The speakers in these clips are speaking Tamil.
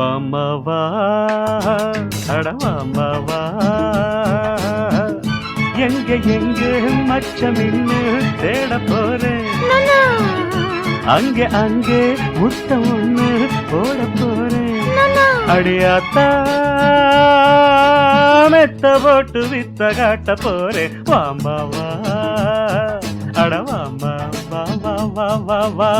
வாமவா? அடவாமவா எங்க எங்க மச்சம் இன்னு தேட போறேன் அங்கே அங்கே முத்தம் ஒண்ணு போட போறேன். அடியாத்தா மெத்த போட்டு வித்த காட்ட போறேன். வாமாவா? அடவாமா வா வா வா வா வா.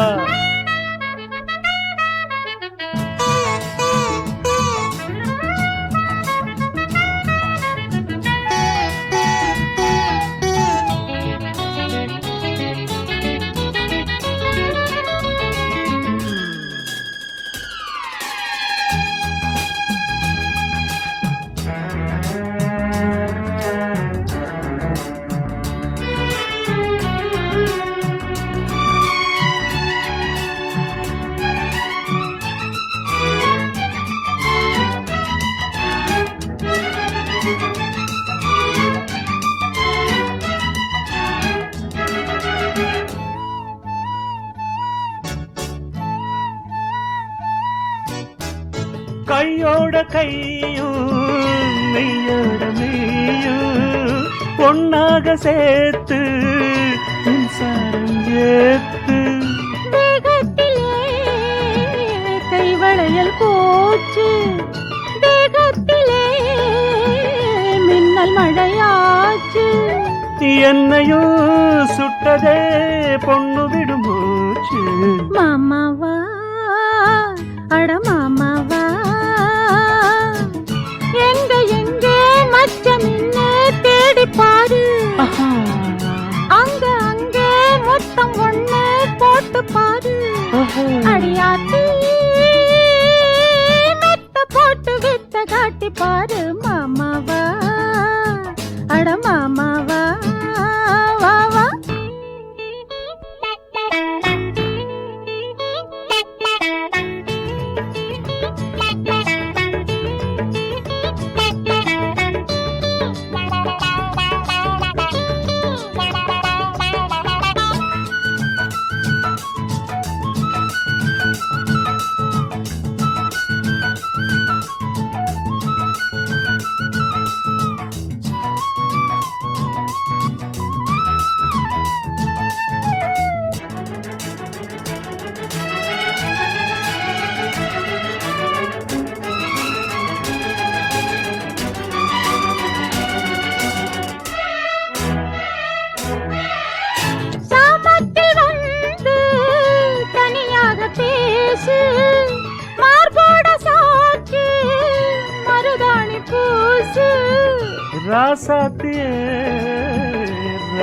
என்னையும் சுட்டதே பொண்ணு விடும் மூச்சு. மாமாவா? அட மாமாவா? எங்க எங்க? மச்சம் என்ன தேடி பாரு அங்க அங்க மொத்தம் ஒண்ணு போட்டு பாரு அடியாத்தி மெத்த போட்டு வித்த காட்டி பாரு மாமாவா?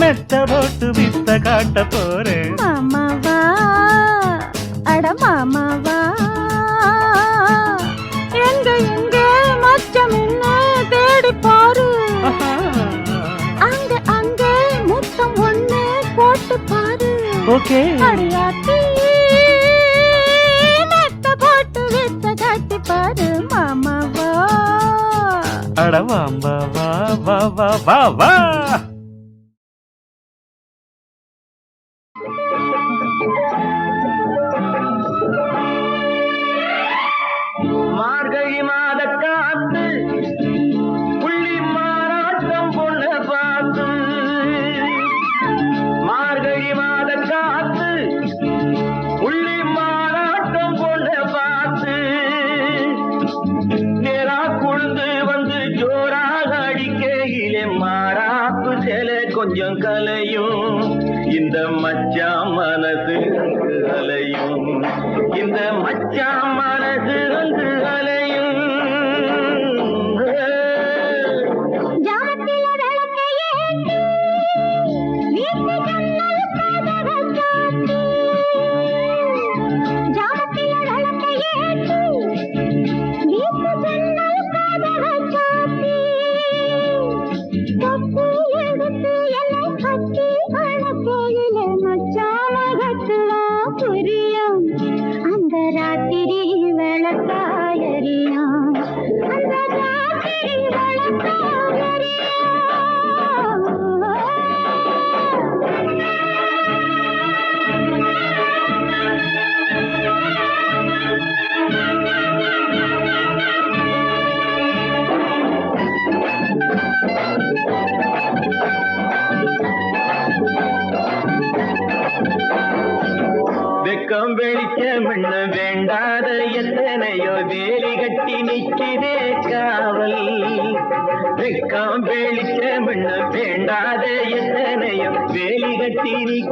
மெச்ச போட்டு வித்த காட்ட போறேன் மாமாவா? அட மாமாவா? எங்க எங்க? மச்சம் என்ன தேடி பாரு. அங்க அங்க முத்தம் ஒண்ணு போட்டு பாரு. ஓகே. அடியாத்தி மெத்த போட்டு வித்த காட்டி பாரு மாமாவா. அட வாம்பா வா வா வா வா. இந்த மச்சான்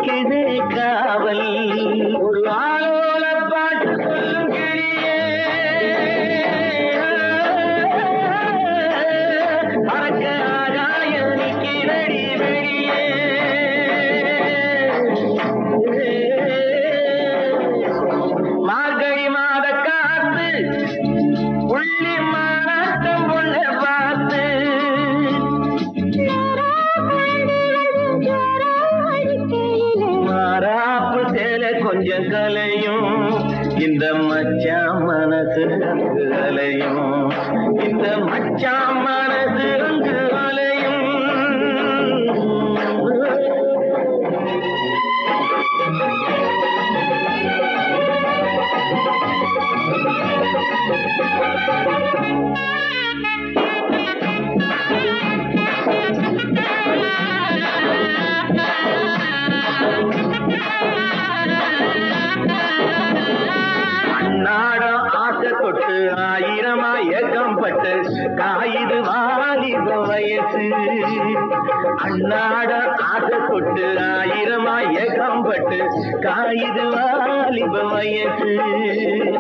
kedere ka அண்ணாட ஆசை கொட்டு ஆயிரமா ஏகம் பட்டு காயுது வாலிப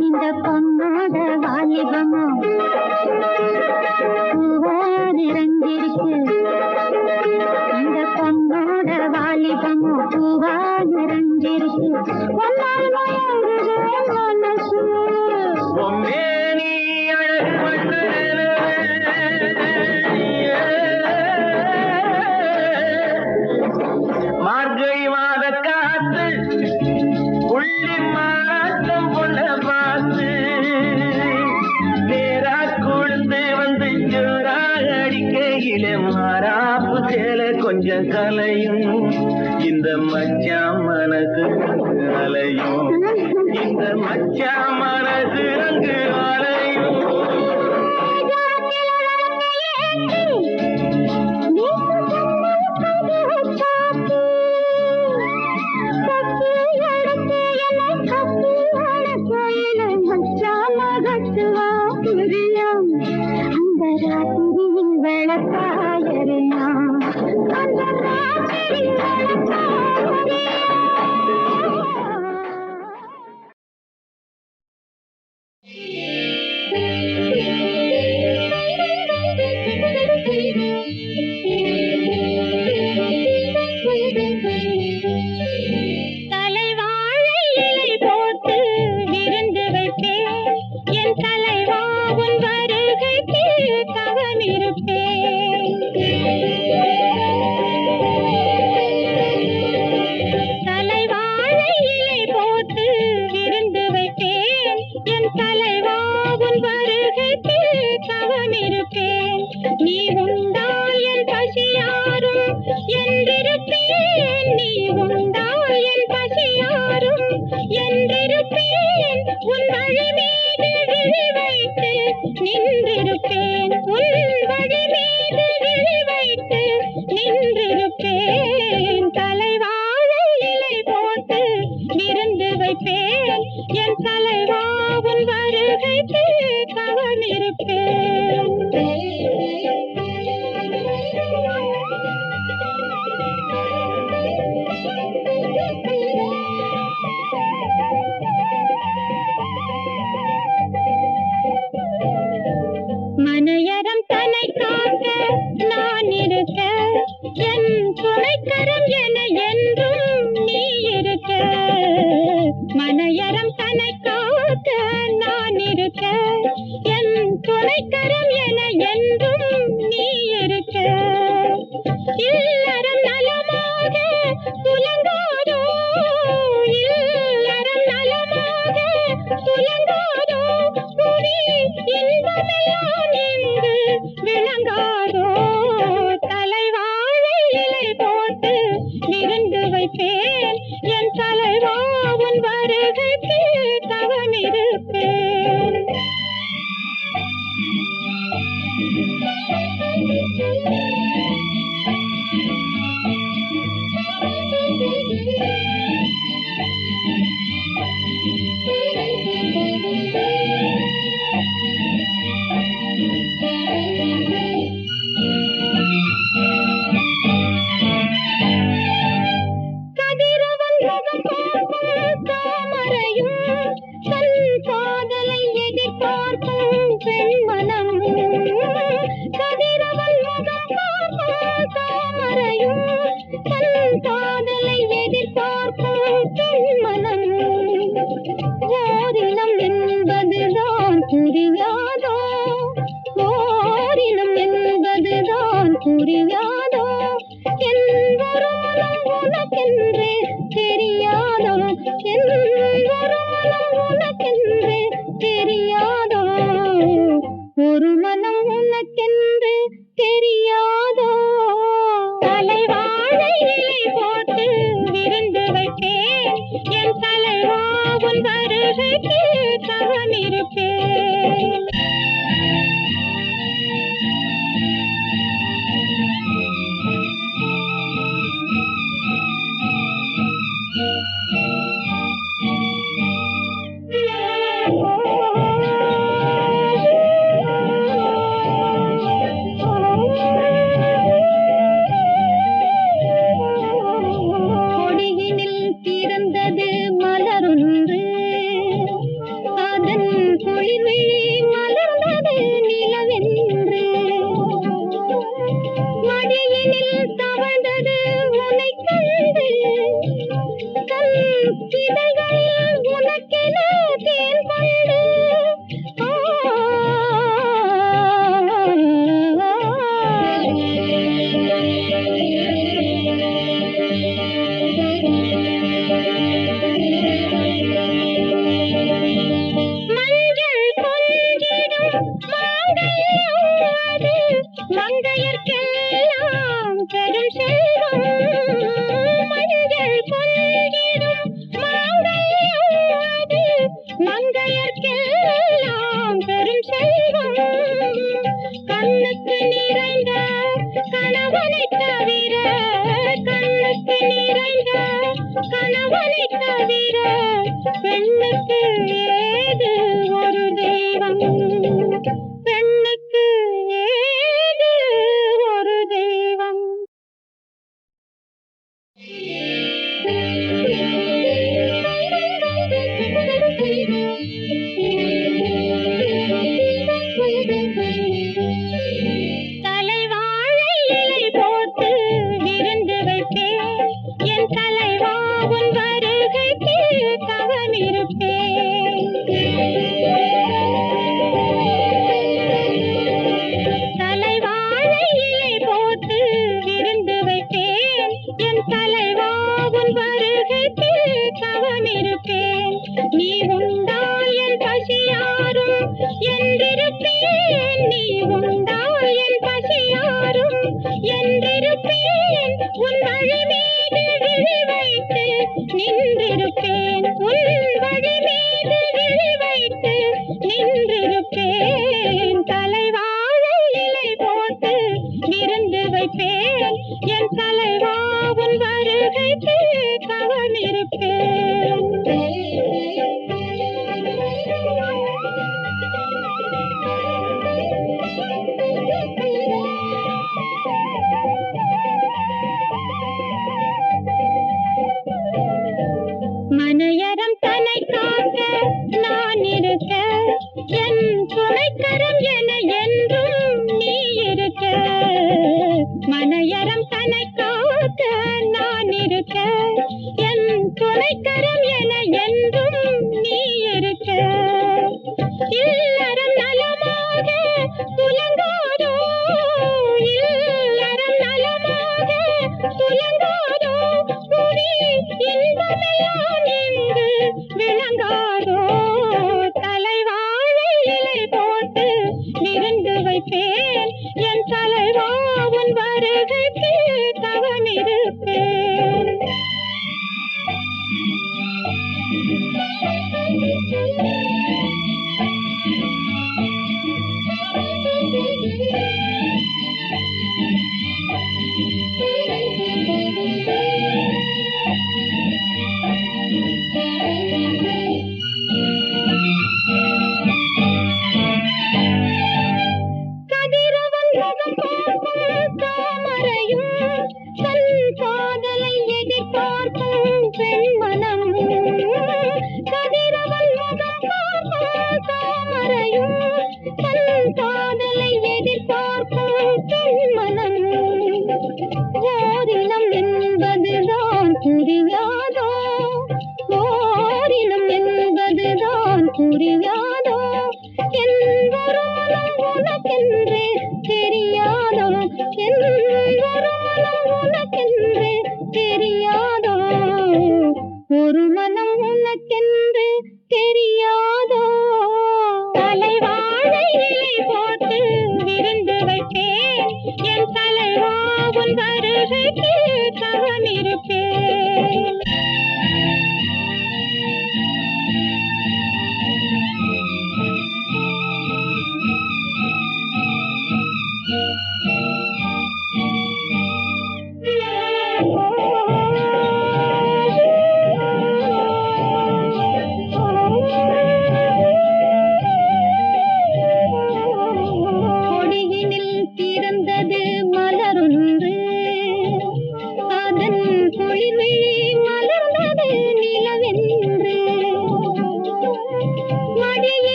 இந்த பொண்ணாத வாலிபமும் இறங்கிருக்கு இந்த பொண்ணோட வாலிபமும் பூவாக இறங்கிருக்கு மனசு இந்த மச்சான் மனசு அலையும். இந்த மச்சான்